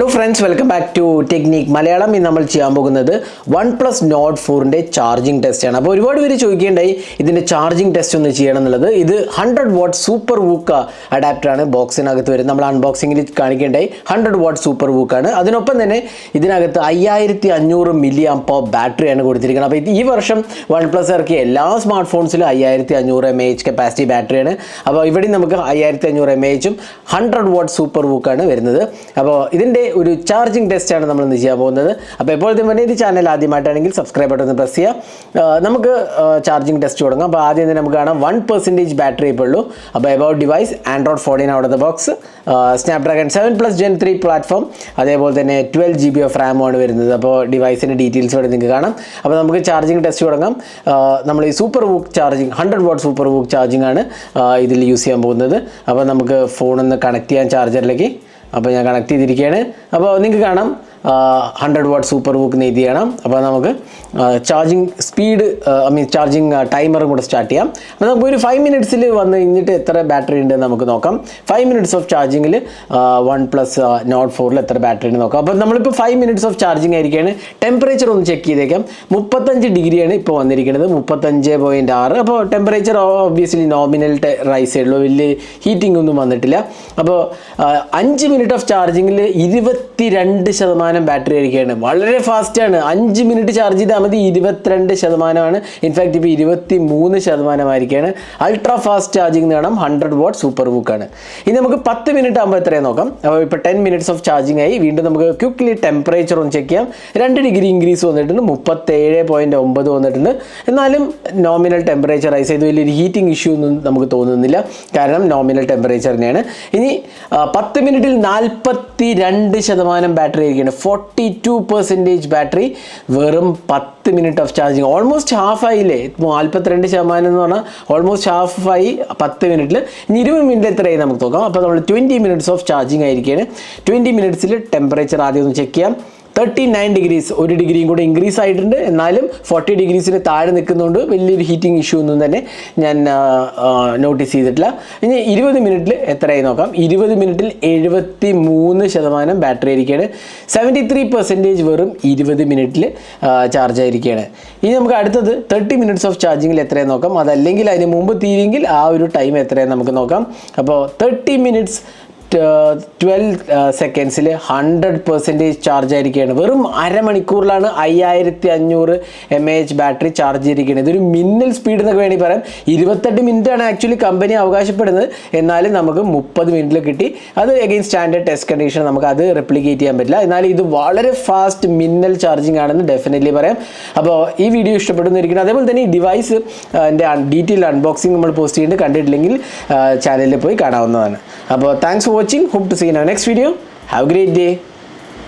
Hello friends welcome back to technique Malayalam ഇന്ന് നമ്മൾ ചെയ്യാൻ പോകുന്നത് വൺ പ്ലസ് നോട്ട് ഫോറിന്റെ ചാർജിങ് ടെസ്റ്റ് ആണ്. അപ്പോൾ ഒരുപാട് പേര് ചോദിക്കേണ്ടായി ഇതിന്റെ ചാർജിങ് ടെസ്റ്റ് ഒന്ന് ചെയ്യണം എന്നുള്ളത് ഇത് ഹൺഡ്രഡ് വാട്ട് സൂപ്പർ വൂക്ക അഡാപ്റ്ററാണ് ബോക്സിനകത്ത് വരുന്നത്. നമ്മൾ അൺബോക്സിങ്ങിൽ കാണിക്കേണ്ടായി ഹൺഡ്രഡ് വാട്ട് സൂപ്പർ വൂക്കാണ് അതിനൊപ്പം തന്നെ ഇതിനകത്ത് അയ്യായിരത്തി അഞ്ഞൂറ് മില്ലി അമ്പോ ബാറ്ററിയാണ് കൊടുത്തിരിക്കുന്നത്. അപ്പോൾ ഈ വർഷം വൺ പ്ലസ് ഇറക്കിയ എല്ലാ സ്മാർട്ട് ഫോൺസിലും അയ്യായിരത്തി അഞ്ഞൂറ് എം എച്ച് കപ്പാസിറ്റി ബാറ്ററിയാണ് അപ്പോൾ ഇവിടെ നമുക്ക് അയ്യായിരത്തി അഞ്ഞൂറ് എം എച്ചും ഹൺഡ്രഡ് വാട്ട് സൂപ്പർ വൂക്കാണ് വരുന്നത്. അപ്പോൾ ഇതിന്റെ ഒരു ചാർജിങ് ടെസ്റ്റാണ് നമ്മൾ ഇന്ന് ചെയ്യാൻ പോകുന്നത്. അപ്പോൾ എപ്പോഴത്തെ തന്നെ ഇത് ചാനൽ ആദ്യമായിട്ടാണെങ്കിൽ സബ്സ്ക്രൈബ് ബട്ടൺ പ്രസ് ചെയ്യുക. നമുക്ക് ചാർജിങ് ടെസ്റ്റ് തുടങ്ങാം. അപ്പോൾ ആദ്യം തന്നെ നമുക്ക് കാണാം വൺ പെർസെന്റേജ് ബാറ്ററി ഇപ്പോൾ ഉള്ളൂ. അപ്പോൾ about device Android fourteen out of the box Snapdragon seven plus gen three platform അതേപോലെ തന്നെ ട്വൽവ് ജി ബി ഓഫ് റാമാണ് വരുന്നത്. അപ്പോൾ ഡിവൈസിന്റെ ഡീറ്റെയിൽസ് ഇവിടെ നിങ്ങൾക്ക് കാണാം. അപ്പോൾ നമുക്ക് ചാർജിങ് ടെസ്റ്റ് തുടങ്ങാം. നമ്മൾ ഈ super VOOC charging hundred watt super VOOC charging ആണ് ഇതിൽ യൂസ് ചെയ്യാൻ പോകുന്നത്. അപ്പോൾ നമുക്ക് ഫോണൊന്ന് കണക്ട് ചെയ്യാൻ ചാർജറിലേക്ക് അപ്പോൾ ഞാൻ കണക്ട് ചെയ്തിരിക്കുകയാണ് അപ്പോൾ നിങ്ങൾക്ക് കാണാം. ഹൺഡ്രഡ് വാട്ട് സൂപ്പർ നെയ്ത് ചെയ്യണം. അപ്പോൾ നമുക്ക് charging speed I mean charging ടൈമറും കൂടെ സ്റ്റാർട്ട് ചെയ്യാം. അപ്പോൾ നമുക്ക് ഒരു ഫൈവ് മിനിറ്റ്സിൽ വന്ന് കഴിഞ്ഞിട്ട് എത്ര ബാറ്ററി ഉണ്ട് നമുക്ക് നോക്കാം. ഫൈവ് മിനിറ്റ്സ് ഓഫ് ചാർജിങ്ങിൽ വൺ പ്ലസ് നോട്ട് ഫോറിൽ എത്ര ബാറ്ററി ഉണ്ട് നോക്കാം. അപ്പോൾ നമ്മളിപ്പോൾ ഫൈവ് മിനിറ്റ്സ് ഓഫ് ചാർജിങ് ആയിരിക്കുകയാണ് ടെമ്പറേച്ചർ ഒന്ന് ചെക്ക് ചെയ്തേക്കാം. മുപ്പത്തഞ്ച് ഡിഗ്രിയാണ് ഇപ്പോൾ വന്നിരിക്കുന്നത്. മുപ്പത്തഞ്ച് പോയിന്റ് ആറ്. അപ്പോൾ ടെമ്പറേച്ചർ ഓബിയസ്ലി നോമിനൽ റൈസ് ഉള്ളൂ വലിയ ഹീറ്റിംഗ് ഒന്നും വന്നിട്ടില്ല. അപ്പോൾ അഞ്ച് മിനിറ്റ് ഓഫ് ചാർജിങ്ങിൽ ഇരുപത്തി രണ്ട് ശതമാനം ബാറ്ററി ആയിരിക്കുകയാണ്. വളരെ ഫാസ്റ്റാണ് അഞ്ച് മിനിറ്റ് ചാർജ് ചെയ്താൽ മതി. ഇരുപത്തിരണ്ട് ശതമാനമാണ്. ഇൻഫാക്റ്റ് ഇപ്പോൾ ഇരുപത്തി മൂന്ന് ശതമാനമായിരിക്കുകയാണ്. അൾട്രാ ഫാസ്റ്റ് ചാർജിങ് നേടാം ഹൺഡ്രഡ് വാട്ട് സൂപ്പർ ബുക്കാണ് ഇനി നമുക്ക് പത്ത് മിനിറ്റ് ആകുമ്പോൾ എത്രയും നോക്കാം. അപ്പോൾ ഇപ്പോൾ ടെൻ മിനിറ്റ്സ് ഓഫ് ചാർജിങ് ആയി. വീണ്ടും നമുക്ക് ക്വിക്ക്ലി ടെമ്പറേച്ചർ ഒന്ന് ചെക്ക് ചെയ്യാം. രണ്ട് ഡിഗ്രി ഇൻക്രീസ് വന്നിട്ടുണ്ട്. മുപ്പത്തേഴ് പോയിന്റ് ഒമ്പത് വന്നിട്ടുണ്ട്. എന്നാലും നോമിനൽ ടെമ്പറേച്ചർ റൈസ് ചെയ്ത്. വലിയൊരു ഹീറ്റിംഗ് ഇഷ്യൂ ഒന്നും നമുക്ക് തോന്നുന്നില്ല. കാരണം നോമിനൽ ടെമ്പറേച്ചർ തന്നെയാണ്. ഇനി പത്ത് മിനിറ്റിൽ നാൽപ്പത്തി രണ്ട് ശതമാനം ബാറ്ററി ആയിരിക്കുകയാണ്. ഫോർട്ടി ടു പെർസെന്റേജ് ബാറ്ററി വെറും പത്ത് minute of charging almost half ആയില്ലേ? നാൽപ്പത്തിരണ്ട് ശതമാനം എന്ന് പറഞ്ഞാൽ ഓൾമോസ്റ്റ് ഹാഫ് ആയി പത്ത് മിനിറ്റിൽ ഇനി ഇരുപത് മിനിറ്റ് എത്രയായി നമുക്ക് നോക്കാം. അപ്പോൾ നമ്മൾ ട്വന്റി മിനിറ്റ്സ് ഓഫ് ചാർജിങ് ആയിരിക്കുകയാണ് ട്വന്റി മിനിറ്റ്സിൽ ടെമ്പറേച്ചർ ആദ്യം ഒന്ന് ചെക്ക് ചെയ്യാം. തേർട്ടി നയൻ ഡിഗ്രീസ് ഒരു ഡിഗ്രിയും കൂടെ ഇൻക്രീസ് ആയിട്ടുണ്ട്. എന്നാലും ഫോർട്ടി ഡിഗ്രീസിന് താഴെ നിൽക്കുന്നതുകൊണ്ട് വലിയൊരു ഹീറ്റിംഗ് ഇഷ്യൂ ഒന്നും തന്നെ ഞാൻ നോട്ടീസ് ചെയ്തിട്ടില്ല. ഇനി ഇരുപത് മിനിറ്റിൽ എത്രയായി നോക്കാം. ഇരുപത് മിനിറ്റിൽ എഴുപത്തി മൂന്ന് ശതമാനം ബാറ്ററി ആയിരിക്കുകയാണ്. സെവന്റി ത്രീ പെർസെന്റേജ് വെറും ഇരുപത് മിനിറ്റിൽ ചാർജ് ആയിരിക്കുകയാണ്. ഇനി നമുക്ക് അടുത്തത് തേർട്ടി മിനിറ്റ്സ് ഓഫ് ചാർജിങ്ങിൽ എത്രയും നോക്കാം. അതല്ലെങ്കിൽ അതിന് മുമ്പ് തീരെങ്കിൽ ആ ഒരു ടൈം എത്രയും നമുക്ക് നോക്കാം. അപ്പോൾ തേർട്ടി മിനിറ്റ്സ് ട്വൽവ് സെക്കൻഡ്സിൽ ഹൺഡ്രഡ് പെർസെന്റേജ് ചാർജ് ആയിരിക്കുകയാണ്. വെറും അരമണിക്കൂറിലാണ് അയ്യായിരത്തി അഞ്ഞൂറ് M A H battery charge ചെയ്തിരിക്കുന്നത്. ഇതൊരു മിന്നൽ സ്പീഡ് എന്നൊക്കെ വേണമെങ്കിൽ പറയാം. ഇരുപത്തെട്ട് മിനിറ്റ് ആണ് ആക്ച്വലി കമ്പനി അവകാശപ്പെടുന്നത്. എന്നാലും നമുക്ക് മുപ്പത് മിനിറ്റിൽ കിട്ടി. അത് അഗെയിൻ സ്റ്റാൻഡേർഡ് ടെസ്റ്റ് കണ്ടീഷൻ നമുക്ക് അത് റെപ്ലിക്കേറ്റ് ചെയ്യാൻ പറ്റില്ല. എന്നാലും ഇത് വളരെ ഫാസ്റ്റ് മിന്നൽ ചാർജിങ് ആണെന്ന് ഡെഫിനറ്റ്ലി പറയാം. അപ്പോൾ ഈ വീഡിയോ ഇഷ്ടപ്പെടുന്നിരിക്കുന്നു അതേപോലെ തന്നെ ഈ ഡിവൈസ് എന്റെ ഡീറ്റെയിൽ അൺബോക്സിങ് നമ്മൾ പോസ്റ്റ് ചെയ്യുന്നുണ്ട് കണ്ടിട്ടില്ലെങ്കിൽ ചാനലിൽ പോയി കാണാവുന്നതാണ്. അപ്പോൾ thanks for watching. Hope to see you in our next video. Have a great day.